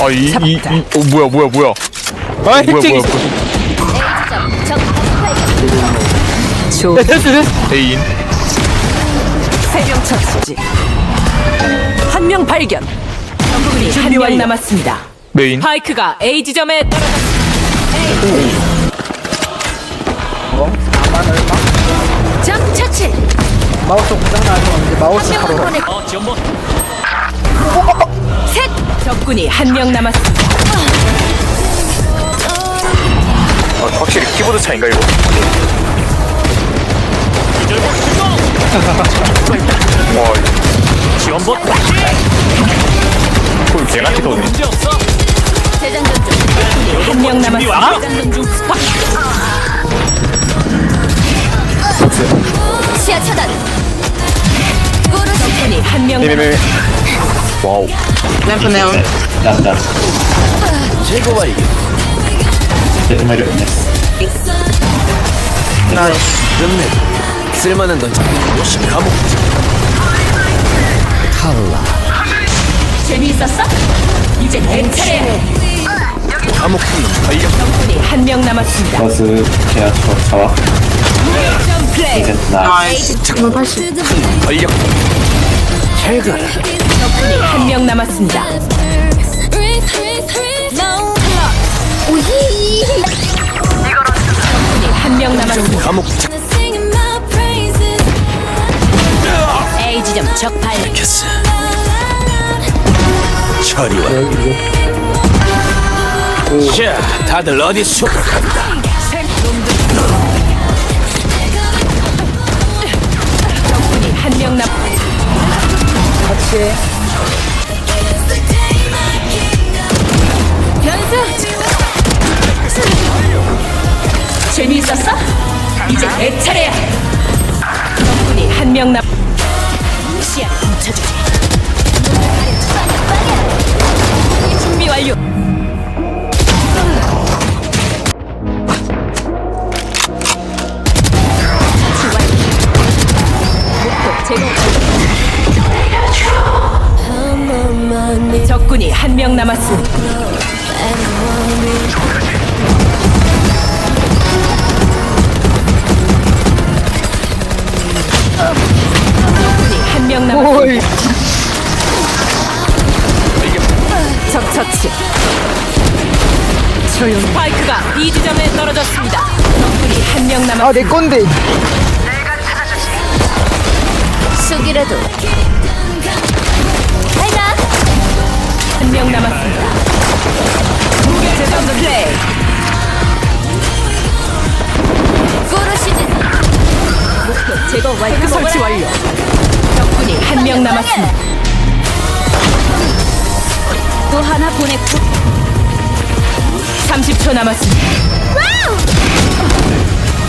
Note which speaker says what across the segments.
Speaker 1: 아, 이, 이, 이, 어, 뭐야, 뭐야, 뭐야.
Speaker 2: 아
Speaker 1: 뭐야,
Speaker 2: 핵쟁이
Speaker 1: 뭐야,
Speaker 3: 조
Speaker 1: 뭐야. 대인.
Speaker 3: 세명 처치. 한명 발견. 적군이 한 명 남았습니다.
Speaker 1: 메인.
Speaker 3: 파이크가 A 지점에 떨어졌습니다. 점 처치.
Speaker 2: 마우스 고장나서 이제 마우스 하러
Speaker 3: 셋. 적군이 한 명 남았습니다.
Speaker 1: 아, 확실히 키보드 차인가, 이거? 와,
Speaker 4: 지원봇
Speaker 1: 콜 개같이 더네.
Speaker 4: 없어.
Speaker 3: 재장전 중. 적군이 한 명 남았습니다. 재장전 중.
Speaker 5: 시야 차단.
Speaker 3: 적군이 한명 남았습니다.
Speaker 1: 네네네. 와우.
Speaker 6: 난다. 최고 발견. 정말
Speaker 4: 쓸만한 건 역시 감옥.
Speaker 3: 재미있었어? 이제 내 차례.
Speaker 4: 감옥
Speaker 3: 적군이 한명 남았습니다.
Speaker 6: 버스 제가 저.
Speaker 4: 잘 가라.
Speaker 3: 적군이 한 명 남았습니다. 적군이 한 명 남았습니다.
Speaker 4: 감옥
Speaker 3: A 지점 적발.
Speaker 4: 잡혔어. 처리와. 자, 다들 어디 속았다.
Speaker 3: 이제 내 차례야. 적군이 한 명 남. 시야 훔쳐주지. 준비 완료. 적군이 한 명 남았습니다. 조용. 스파이크가 B 지점에 떨어졌습니다. 적군이 한 명 남았습니다.
Speaker 2: 아내 건데
Speaker 5: 쑥이라도. 알나?
Speaker 3: 한명 남았습니다. 재정 플레이.
Speaker 5: 꾸르시즌.
Speaker 3: 목표 제거 완료. 설치 완료. 적군이 한 명 남았습니다.
Speaker 5: 또 하나 보냈고.
Speaker 3: 30초 남았습니다.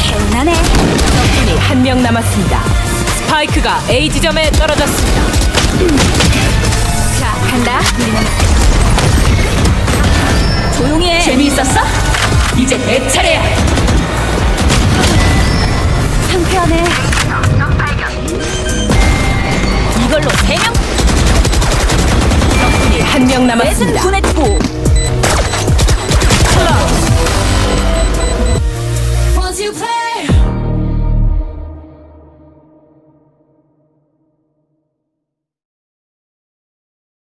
Speaker 5: 개나네.
Speaker 3: 적군이 한 명 남았습니다. 스파이크가 A 지점에 떨어졌습니다.
Speaker 5: 자, 간다. 조용히 해.
Speaker 3: 재미있었어? 이제 내 차례야.
Speaker 5: 상쾌하네.
Speaker 3: 이걸로 세 명. 적군이 한 명 남았습니다.
Speaker 5: 보냈고.